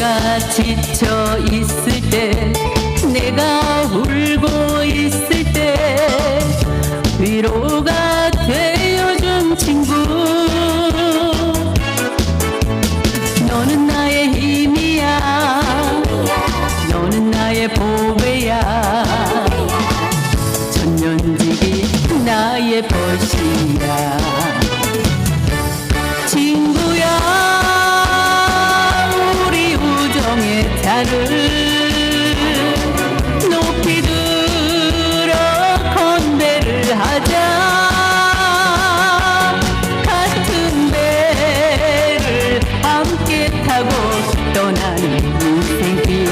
내가 지쳐 있을 때 내가 울고 있을 때 위로가 되어준 친구. 너는 나의 힘이야. 너는 나의 보배야. 천년지기 나의 벗이야 달을 높이 들어 건배를 하자. 같은 배를 함께 타고 떠나는 인생길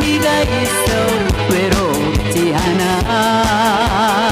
네가 있어 외롭지 않아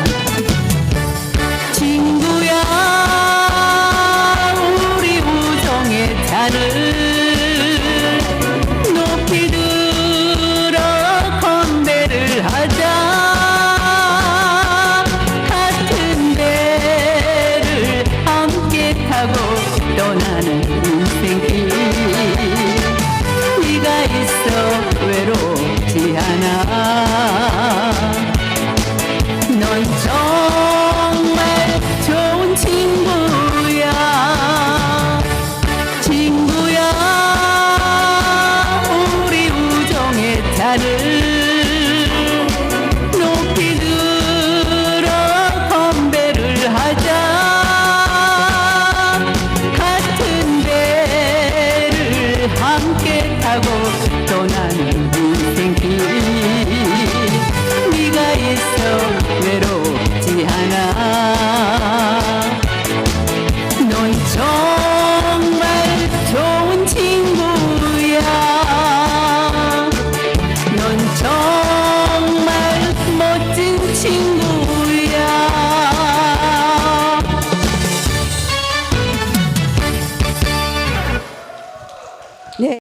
높이 들어 건배를 하자. 같은 배를 함께 타고 떠나는 인생길 네가 있어 외롭지 않아.